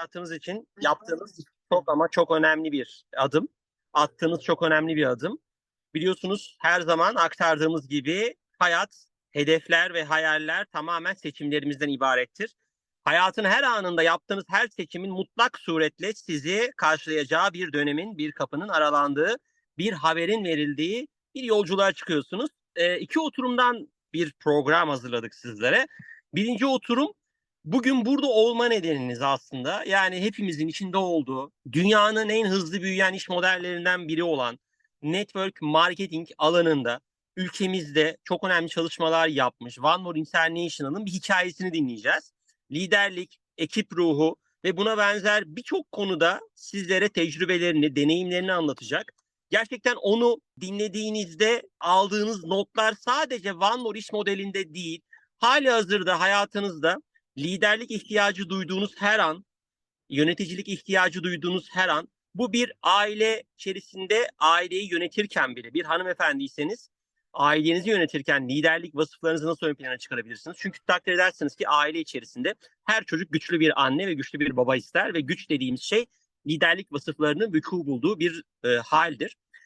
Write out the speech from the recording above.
hayatınız için yaptığınız çok ama çok önemli bir adım. Attığınız çok önemli bir adım. Biliyorsunuz her zaman aktardığımız gibi hayat, hedefler ve hayaller tamamen seçimlerimizden ibarettir. Hayatın her anında yaptığınız her seçimin mutlak suretle sizi karşılayacağı bir dönemin, bir kapının aralandığı, bir haberin verildiği bir yolculuğa çıkıyorsunuz. E, iki oturumdan bir program hazırladık sizlere. Birinci oturum bugün burada olma nedeniniz aslında. Yani hepimizin içinde olduğu, dünyanın en hızlı büyüyen iş modellerinden biri olan network marketing alanında ülkemizde çok önemli çalışmalar yapmış One More International'ın bir hikayesini dinleyeceğiz. Liderlik, ekip ruhu ve buna benzer birçok konuda sizlere tecrübelerini, deneyimlerini anlatacak. Gerçekten onu dinlediğinizde aldığınız notlar sadece One More iş modelinde değil, hali hazırda hayatınızda liderlik ihtiyacı duyduğunuz her an, yöneticilik ihtiyacı duyduğunuz her an, bu bir aile içerisinde aileyi yönetirken bile bir hanımefendiyseniz ailenizi yönetirken liderlik vasıflarınızı nasıl ön plana çıkarabilirsiniz? Çünkü takdir edersiniz ki aile içerisinde her çocuk güçlü bir anne ve güçlü bir baba ister ve güç dediğimiz şey liderlik vasıflarının vuku bulduğu bir e, haldir.